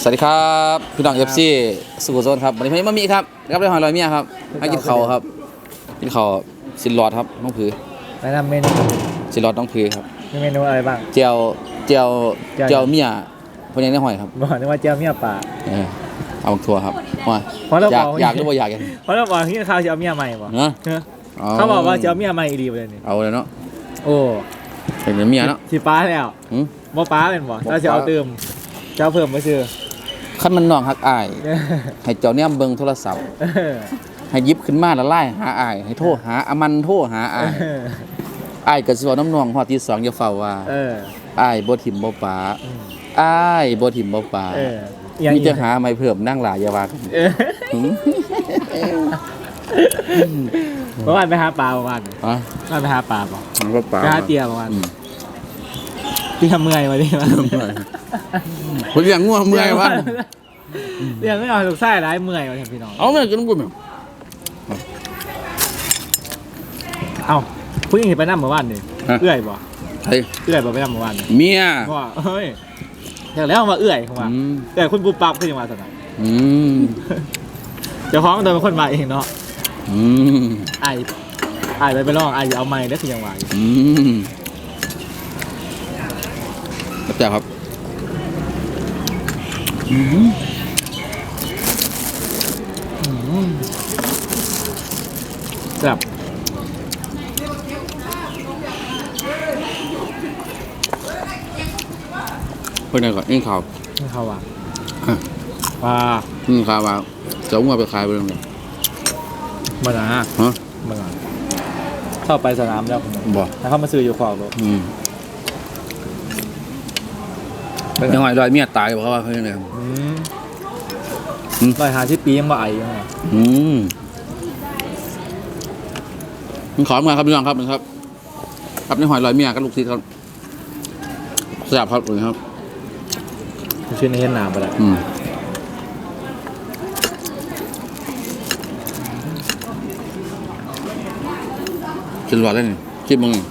สวัสดีครับพี่น้องเอฟซีสุขุมโซนครับวันนี้พี่มามีครับรับได้หอยลอยเมียครับให้กินเขาวครับกินเขาวสินหลอดครับน้องผือแนะนำเมนูสินหลอดน้องผือครับมีเมนูอะไรบ้างเจียวเจียวเจียวเจียวเมียพวกนี้ได้หอยครับบอกนึกว่าเจียวเมียป่าเออเอาทัวร์ครับมาเพราะเราอยากบอกอยากหรือว่าอยากกันเพราะเราบอกที่เขาจะเอาเมียใหม่บ่เนาะเออเขาบอกว่าจะเอาเมียใหม่อีดีไปเลยนี่เอาเลยเนาะโอ้เป็นเมียเนาะสิป้าแล้วหืมบ่ป้าเป็นบ่บ่ถ้าจะเอาป๊าเติมจะเอาเพิ่มมาซื้อ ขั้นมันน้องฮักอายเออให้เจ้าเนี่ยเบิ่งโทรศัพท์เออให้หยิบขึ้นมาแล้วไล่หาอาย ให้โทรหาอามันโทรหาอายเอออายก็สิเว้าน้ำนองฮอดที่สองอย่าเฝ้าว่าเอออายบ่ถิ่มบ่ป๋าอืมอ้ายบ่ถิ่มบ่ป่าเอออย่างมีอีกจะหาไม่เพิ่มนั่งหลายอยาวากันเออหืมเมื่อวานไปหาปลาเมื่อวานอะเมื่อวานไปหาปลาบ่มันก็ป่าไปหาเตียเมื่อวานอืมที่ทำเมื่อยมาดิมา ผมอยากง่วงเมื่อยวะเรื่องไม่เอาลูกไส้ร้ายเมื่อยมาเห็นพี่น้องเอาไม่กินบุญมั้ยเอ้าผู้หญิงเห็นไปนั่งเมื่อวานนี่ฮะเอื้อยบ่เฮ้ยเอื้อยบ่ไปนั่งเมื่อวานนี่เมียว่าเฮ้ยอย่างแล้วมาเอื้อยเข้ามาอืมแต่คุณปุ๊บปั๊บขึ้นมาสนามอืมเจ้าของโดนเป็นคนมาเองเนาะอืมไอ้ไอ้ไปไปลองไอ้เอาไม้ได้คือยังไหวอืมแต่ครับ อืมแบบเพื่อนก่อนเอ็นข่าวนี่เขาว่าฮะว่าอืมข่าวว่าจะเอางัวไปขายไปเลยมันนะฮะมันนะเข้าไปสนามแล้วผมบ่แล้วเขามาซื้ออยู่ขอบรถอืม ยังไงรอยเมียตายบอกเขาว่าเขาอย่างไรอืมอืมร้อยหาที่ปียังบ่ไอยังไงอืมผมขอมาครับพี่น้องครับนะครับ ครับในหอยลอยเมียกับลูกศิษย์ครับสยบครับเลยครับผมชื่อในเห็นหนามไปแล้วอืมชิลหลอดได้นี่ชิมมึงนี่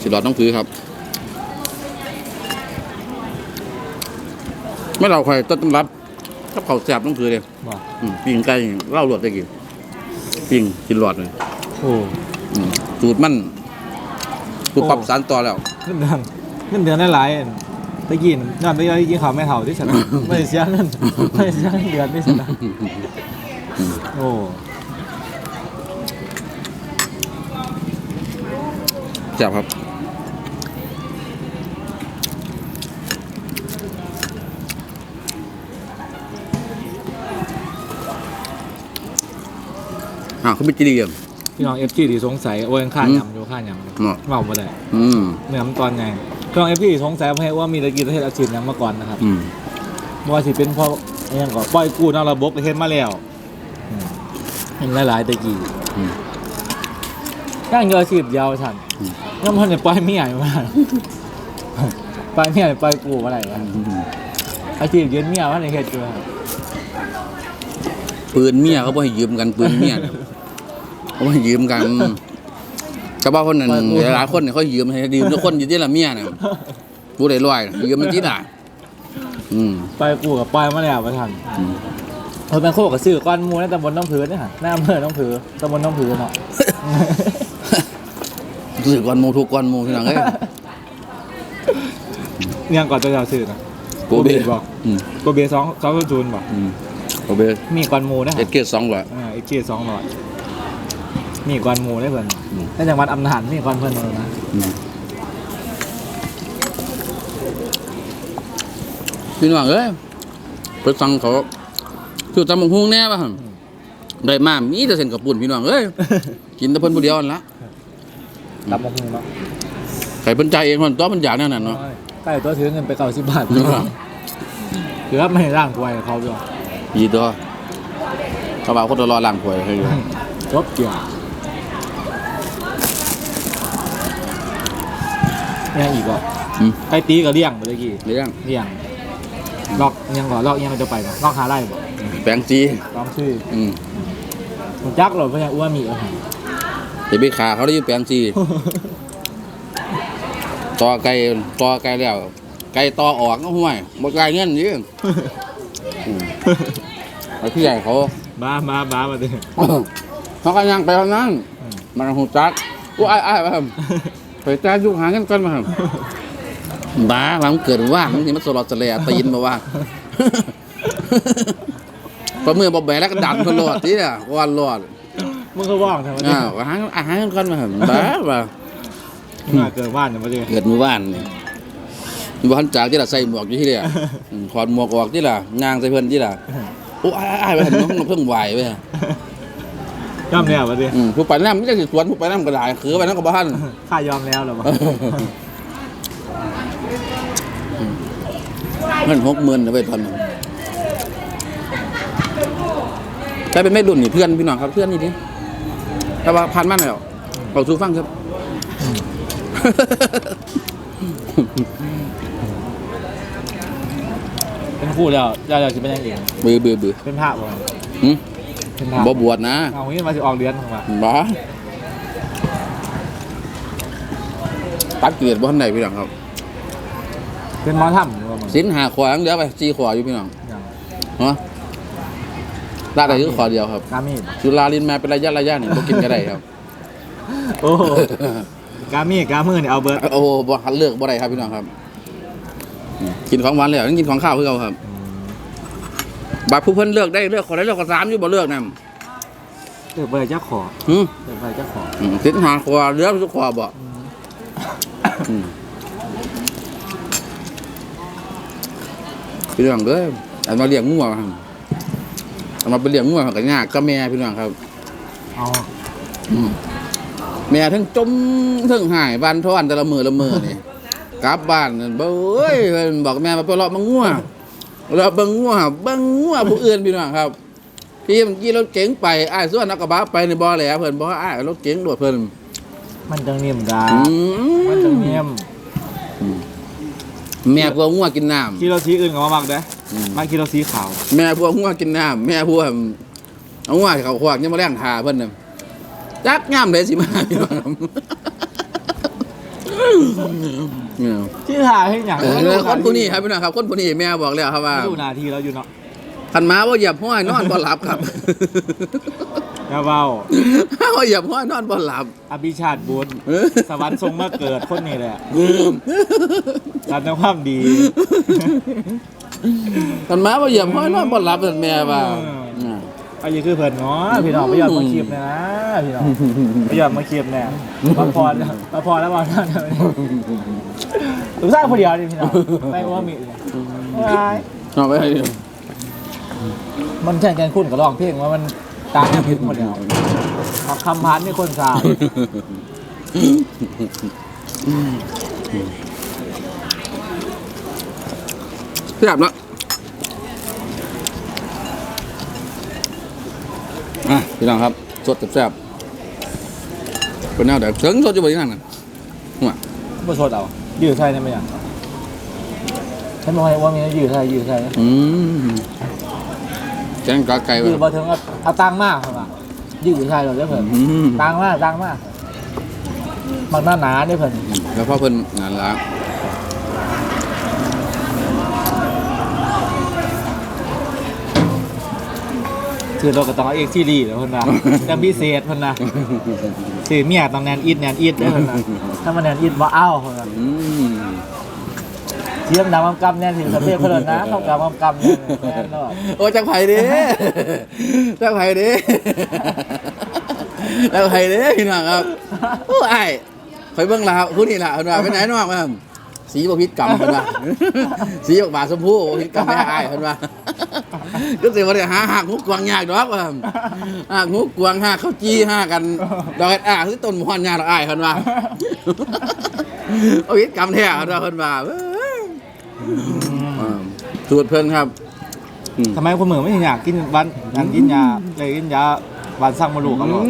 ชิลหลอดต้องพื้ครับ ไม่เราใครต้นรับกับเขาวแสบต้องพื้เลยบอกอืมปิ้งไก่เหล่าหลวดได้กี่ปิ้งกินหลอดเลยโอ้อืมสูตรมันสูตรปรับโอ้สารต่อแล้ว เงินเดือนเงินเดือนได้หลายอันตะกี้นอนไปย้อยกินข้าวไม่เท่าที่ฉันนะ ไม่ได้เสียเงินไม่ได้เสียเงินเดือนที่ฉันนะโอ้แซ่บครับาวเขาไม่จีดีอย่างพี่น้องเอฟจีที่สงสัยโอ้ยค่าอืม ยำอยู่ค่ายำอยู่เนาะเมาบ่ได้อืมเนื้อมันตอนไงพี่น้องเอฟจีสงสัยเพราะว่ามีตะกี้ประเทศอาชีพยังมาก่อนนะครับอืมบ่ว่าสิเป็นเพราะอหยังก็ปล่อยกู้นอกระบบประเทศมาแล้วอืมเห็นหลายๆตะกี้อืม ย่างเยอะอาชีพยาวฉันอืม ยังมันจะปล่อยเมียมาปล่อยเมียปล่อยกู้มาไหนวะอาชีพยืนเมียว่าในเฮ็ดอยู่ครับปืนเมียเขาบ่ให้ยืมกันปืนเมียเนี่ย เขาบ่ให้ยืมกันชาวบ้านคนนั้นหลายๆคนเนี่ยเขายืมให้ยืมทุกคนอยู่ที่ละเมียเนี่ยผู้ใดรวยน่ะยืมมันที่ด่าอืมปล่อยกู้กับปล่อยมาแล้วว่าฉันอืม เออเป็นโคกกับซื้อก้อนหมูในตำบลน้องผือเนี่ยค่ะหน้าอำเภอน้องผือตำบลน้องผือเนาะ สื่อก้อนหมูทุกก้อนหมูที่หลังเอ้ยยังก่อนจะเอาซื้อนะ โกเบบอก อืมโกเบสองสองศูนย์บอกอืมโกเบมีก้อนหมูนะเอ็ฮะดเกตสองกว่าอ่าอีกทีสองร้อย มีก้อนหมูได้เพิ่นอืม ในจังหวัดอำนาจมีก้อนเพิ่นเลยนะอืมพี่น้องเอ้ยไปสั่งเขาคือตำบักหุ่งแน่ป่ะหั่นได้มามีแต่เส้นกับปุ่นพี่น้องเอ้ยกินแต่เพิ่นผู้เดียวนั่นละตำบักหุ่งเนาะไข่เพิ่นจ่ายเองมันตัวมันอยากแนั่นน่ะเนาะ ใกล้ตัวถือเงินไปเก้าสิบบาทเออถือว่าไม่ร่างกวยกับเขาด้วยดีตัวเขาบอกคนรอล้างถ้วยให้อยู่จบเกี่ยว ยังอีกอะอืม ไก่ตีกับเลี้ยงเมื่อกี้เลี้ยงเลี้ยงลอกยังก่อนลอกยังมันจะไปบ่ลอกหาไร่บ่แปลงจีลองชื่ออืมผมจักหรอเพราะยังอ้วนมีอาหารเดี๋ยวไปขาเขาได้อยู่แปลงจีต่อไก่ต่อไก่แล้ว ไก่ต่อออกก็ห่วยบ่ไก่เงินยืมไอ้พี่ใหญ่เขา บ้าบ้าบ้ามาดิเขาก็ยังไปทางนั้นมันหูจักกูอ้ายอ้ายมาทำ ไปจ้ายุกหาเงินก่อนมาทำบ้าบางเกิดว่าบางทีมันสลอดสะเลอะตีนมาว่าพอมือบ่แบกแล้วก็ดันคนรอดที่อะวันรอดมึงก็ว่างทำไมดิอ้าวหาอาหารกันก่อนมาทำบ้าบ้ามึงมาเกิดบ้านเนี่ยมาดิเกิดมือบ้านนี่บ้านจากที่ละใส่หมวกอยู่ที่เดียอืมถอดหมวกออกที่ละงางใส่เพื่อนที่ละโอ้อ้ายอ้ายไปเห็นน้องเพิ่งไหวไป ยอมแล้วมาดิอืมผู้ไปน้ำไม่ใช่สิสวนผู้ไปน้ำก็ได้คือไปน้ำกับบ้านข้ายอมแล้วเหรอวะเงินหกหมื่นเอาไปตอนนั้นแต่เป็นไม่รุ่นนี่เพื่อนพี่น้องครับเพื่อนนี่ดิแต่ว่าพันมันแล้วเอาสู้ฟังครับเป็นคู่แล้วยายอยากจะเป็นยังไงเบื่อเบื่อเบื่อเป็นพระบ่หึ เป็นพระบ่บวชนะเอางี้มาสิออกเดือนของว่าบ้าตัดเกลียดบ่ทันใดพี่น้องครับ เป็นหมอถ้ำหรือว่ามึงสินหาขวางเดียวไปสี่ขวาอยู่พี่น้องอย่างฮะลาดได้คือขวาเดียวครับกามีดจุฬาลินมาเป็นระยะระยะนี่บ่กินก็ได้ครับ โอ้โหกามีดกามือเนี่ยเอาเบิร์ดโอ้โหบ่หันเลือกบ่ได้ครับพี่น้องครับอืมกินของหวานแล้วยังกินของข้าวคือเขาครับ บาดผู้เพิ่นเลือกได้เลือกขอได้เลือกขอสามอยู่บ่เลือกนำเดี๋ยวเบิร์ดเจ้าขอหึเดี๋ยวเบิร์ดเจ้าขออืมสินหาขวาเลือกทุกขวาบ่อืมพี่น้องเด้ออันมาเลี้ยงงัวครับอันมาเป็นเลี้ยงงัวก็ยากก็แม่พี่น้องครับเอาอืมแม่ทั้งจมทั้งหายบ้านทอนแต่ละมือละมือนี่กลับบ้านนั่นบ่เอ้ยเพิ่นบอกแม่มาไปเลาะมังงัว เลาะเบังงัวเบังงัวผู้อื่นพี่น้องครับพี่มันขี่รถเก๋งไปอ้ายส่วนนักกระบะไปในบ่อแหล้วเพิ่นบ่อ้ายรถเก๋งโดดเพิ่นมันจังนิ่มดาอืมันจังนิ่มแม่พวกงัวกินน้ำกิโลสีอื่นกับมามักเด้ออืมมากิโลสีขาว แม่พวกงัวกินน้ำแม่พวกเอางัวเขาขวากยังมาแรงทาเพิ่นน่ะจักย่ำเลยสิมาพี่น้องครับ เนี่ยที่ถ่ายให้หยังเออคนผู้นี้ครับพี่น้องครับ คนผู้นี้แม่บอกแล้วครับว่าดูนาทีแล้วอยู่เนาะขันม้าว่าเหยียบห้อยนอนบ่หลับครับอย่าเบาถ้าว่าเหยียบห้อยนอนบ่หลับ อภิชาติบุญเออสวรรค์ทรงมาเกิดคนนี้แหละการทำความดีขันม้าว่าเหยียบห้อยนอนบ่หลับนั่นแม่ว่าเออันนี้คือเพิ่นเนาะพี่น้องไม่ยอมมาคลิปเนยนะพี่น้องไม่ยอมมาคลิปเนี่ยมาพรมาพรแล้วมาท่านเลยถูกสร้างคนเดียวนี่พี่น้องไม่ว่ามีเนี่ยไม่เอาไปให้ดูมันแข่งกันคุ้นกับร้องเพลงว่ามันตามกันผิดหมดแล้วเอาคำพันนี่คนสาวเสียบแล้ว อะพี่น้องครับสดแซ่บๆเป็นแนวเดี๋ยวถึงสดจะไปที่นั่นน่ะหัวบ่ชดเอายืดใช่ได้ไหมอะฉันบอกให้ว่ามียืดใช่ยืดใช่อืมแกงกาไก่ยืดวะบ่ถึงเอาเอาตังค์มากเหรอวะยืดใช่เราเด้อเพิ่นอืมตังค์มากตังค์มากมันหน้าหนาเด้อเพิ่นแล้วพ่อเพิ่นงานละ คือเราก็ต้องเอาเอกซีรีส์แล้วเพิ่นนะจำพิเศษเพิ่นนะสื่อเมียต้องแนนอิดแนนอิดเด้อเพิ่นนะถ้ามันแนนอิดบ่เอาเพิ่นนะอืมเสียงดังกำๆแน่นถึงสะเพศเพิ่นนะเข้ากำกำๆแน่นแน่นเนาะโอ้จักไผ่เด้จักไผ่เด้จักไผ่เด้พี่น้องครับโอ้ไอ้คอยเบิ่งลาวผู้นี่ล่ะเพิ่นว่าไปไหนน้องว่า สีบ่ผิดกรรมเพิ่นว่า สีออกบาสมพูบ่ผิดกรรมแม่อ้ายเพิ่นว่าก็สิว่าได้หาหักงูกวางยากดอกว่าหักงูกวางหักเขาจี้หากันดอกเอ็ดอ่าคือต้นหมอนยากดอกอ้ายเพิ่นว่าบ่ผิดกรรมแท้เพิ่นว่าเพิ่นว่าเอ้ยอ่าสูตรเพิ่นครับอืม ทำไมคนเหมือนไม่อยากกินวันอันกินยาเลยกินยาวันสร้างมาลูกกันหรอ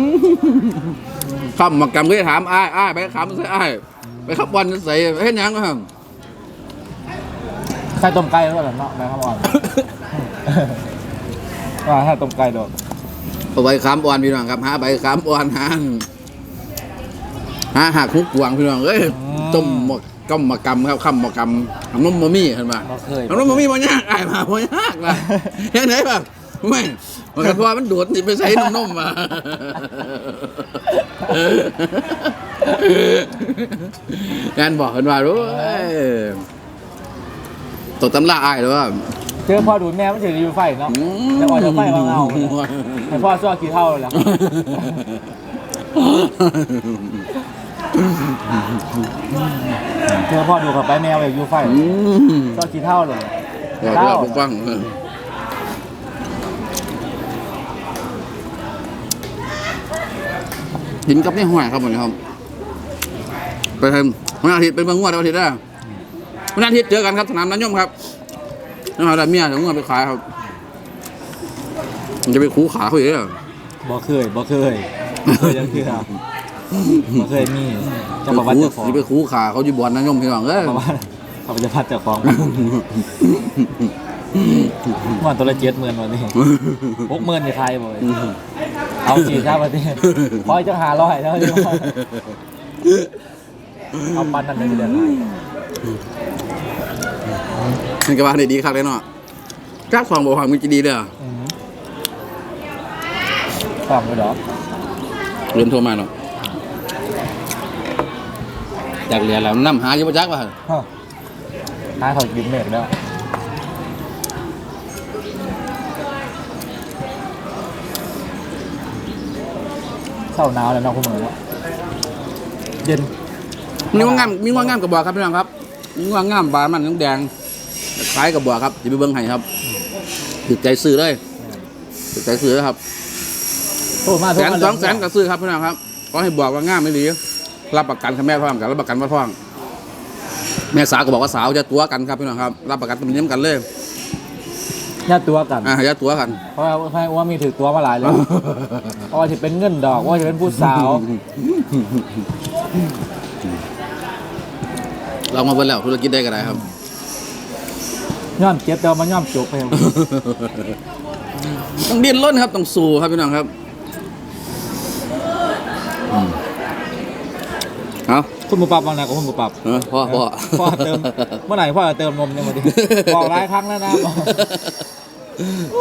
คำมากรรมก็จะถามอ้ายอ้ายไปคำใส่อ้าย ไปขับบอลใส่เฮ็ดหยังก็ครับใครต้มไก่แล้วกันเนาะนะครับอ่อน ว่าถ้าต้มไก่โดดเอาใบขามอ่อนพี่น้องครับหาใบขามอ่อนหาหาหักหุกกวางพี่น้องเอ้ยต้มหมกก้มมากรรมครับคำมากรรมทำนมมะมี่ขึ้นมาบ่เคยทำนมมะมี่มันยากไอ้ายมาบ่ยากนะเห็นไหนแบบไม่มันก็เพราะว่ามันโดดสิไปใส่นมนมมา งานบอกกันว่ารู้เอ้ยตกตำราอายหรือว่าเจอพ่อดูดแม่มันจะอยู่ไฟเนาะแต่ว่าจะไฟบางเอาให้พ่อซ้อกี่เท่าเลยล่ะเจอพ่อดูกับไปแมวอยากอยู่ไฟอืมซ้อกี่เท่าเลยบอกเราไปฟังเออหินกับนี่ห่วยครับผมครับ ไปทำวันอาทิตย์เป็นบางงวดวันอาทิตย์ได้วันอาทิตย์เจอกันครับสนามนันยมครับน้องเอาแต่เมียถึงงวดไปขายครับมันจะไปคูขาเขาอีกเหรอบ่เคยบ่เคยบ่เคยยังคือครับบ่เคยมีจะบอกว่าเจ้าของจะไปคูขาเขาอยู่บ่อนนันยมพี่น้องเอ้ยบอกว่าเขาจะพัดเจ้าของมันตัวละเจ็ดหมื่นวันนี้หกหมื่นในไทยบ่อยเอาสี่ชาประเทศคอยจะหาร้อยแล้วใช่ไหม เอาปันนั่นเลยเดือนนี่ก็ว่าได้ดีครับเลยเนาะจักสองบอกความมันจะดีเด้อฟังไปดอกเริ่มโทรมาเนาะจากเรียนแล้วน้ำหาอยู่ประจักษ์ว่ะฮะหาเขากินเมฆแล้วเศร้าหนาวแล้วเน้องคุณเหมือนว่าเย็น มีว่างามมีว่างามกับบอกครับพี่น้องครับมีว่างามบานมันน้ำแดงคล้ายกับบอกครับจะไปเบิ้งให้ครับติดใจซื้อเลยติดใจซื้อเลยครับโทษมาโทแสษนมาสองแสนก็ซื้อครับพี่น้องครับก็ให้บอกว่างามไม่ดีรับประกันค่ะแม่พ่อมกันรับประกันว่าพ่อง แม่สาวก็บอกว่าสาวจะตัวกันครับพี่น้องครับ รับประกันเป็นเยี่ยมกันเลยญาติตัวกันอ่าจะตัวกันเพราะว่าเพราะว่ามีถือตัวมาหลายแล้วว่าจะเป็นเงินดอกว่าจะเป็นผู้สาว เรามาเบิ่งแล้วธุรกิจได้กันได้ครับ ย่อมเจ็บแต่ว่ามันย่อมจบไปต้องดิ้นรนครับต้องสู้ครับพี่น้องครับอืมเอาคุณบุปรับบางนากับคุณบุปรับเออพ่อพ่อพ่อเติมเมื่อไหร่พ่อจะเติมนมเนี่ยมาดิบอกหลายครั้งแล้วนะบอก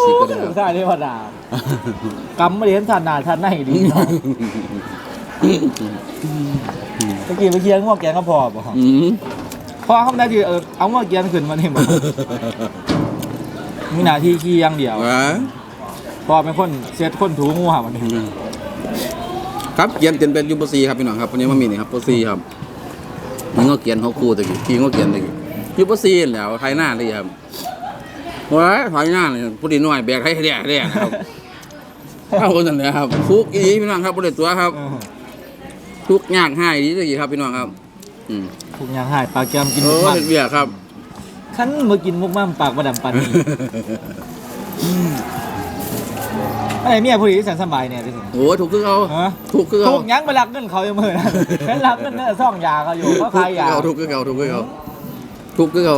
สิบก็ได้ครับใช่ที่พ่อด่ากำไม่ได้เห็นทันหนาทันไหนดีเนาะเมื่อกี้เมื่อกี้งอกแกงก็พอบอกอืม พ่อเขาไม่ได้ที่เออเอางอกแกงขึ้นมาเนี่ยบอกมีหน้าที่ขี้อย่างเดียวว้าพ่อเป็นคนเซ็ตคนถูงูห่ามันนี่ครับเกียนเตียนเป็นยูโปซีครับพี่น้องครับวันนี้มามีนี่ครับโปซีครับมันก็เกียนเขาคู่ตะกี้พี่ก็เกียนตะกี้ยูโปซีแหล้วไทยหน้าเลยครับว้ายไทยหน้าเลยผู้ดีน้อยแบกให้แด่แด่นะครับเอาคนนั้นเลยครับทุกอีพี่น้องครับบริตัวครับเออทุกอย่างให้ดีตะกี้ครับพี่น้องครับ อืม ทุกอย่างหายปลาแกมกินเอมุกอมันเห็ดเบียร์ครับขั้นมากินมุกมันปากประดำปันนี่อะไรเมียผู้ดีที่แสนสบายเนี่ยที่สุดโอ้ยถูกคือเขาฮะถูกคือเขาถูกยั้งไปรักเงินเขายังมือนะเป็นรักเงินเนี่ยซ่องยาเขาอยู่เขาขายยาถูกคือเขาถูกคือเขาถูกคือเขา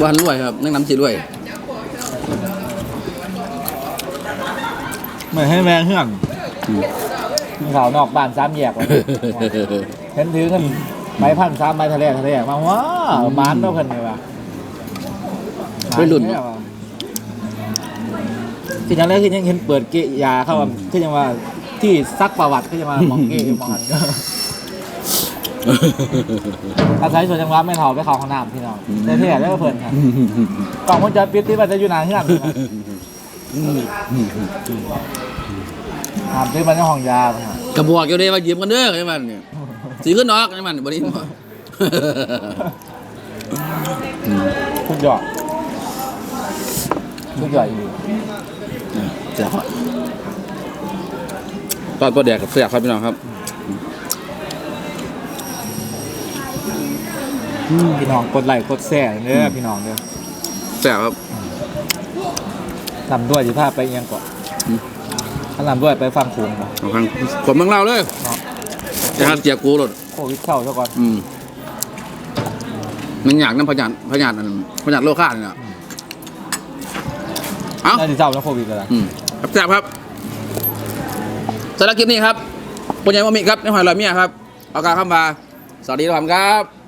บ้านรวยครับนั่งน้ำจีรวยเหมือนให้แมงเฮื่องอืมเขาวนอกบ้านสามแยกเลยเห็นถือกัน ไม้พันสามไม้ทะเลทะเลมาว้าวบ้านเราเพิ่นเลยว่ะไปรุ่นบ้าเยว่ะที่อย่างแรกคือยังเห็นเปิดเกะยาเข้ามาคือยังว่าที่ซักประวัติคือยังว่ามองเกะมองอันก็อาศัยส่วนจังหวะไม่เขาไปเขาห้องน้ำพี่น้องได้เท่ได้เพิ่นครับกล่องมันจะปิดที่มันจะอยู่นานที่นั่นถามซื้อมันในห้องยาครับกระบอกอยู่เด้มายืมกันเด้อไอ้มันเนี่ย สีขึ้นนอกไอ้มันบริ้มาทุกยอดทุกยอดอยู่เสียบตอนตัวแดกกับเสียบครับพี่น้องครับพี่น้องกดไลค์กดแชร์เด้อพี่น้องเด้อเสียบครับลำด้วยสิพาไปเอียงก่อนอืมถ้าลำด้วยไปฟังโขงบ่เอาฟังผมเมืองเราเลยเนาะ จะหาเจียกูรถโควิดเข้าซะก่อนอืมมันอยากน้ำพยานพยานอันพยานโลค่าเนี่ยเอ้าน่าจะเจ้าแล้วโควิดแล้วล่ะอืมครับแซ่บครับสำหรับคลิปนี้ครับปุญญาโมมิครับในหอยลอยเมียครับเอาการเข้ามาสวัสดีทุกท่านครับ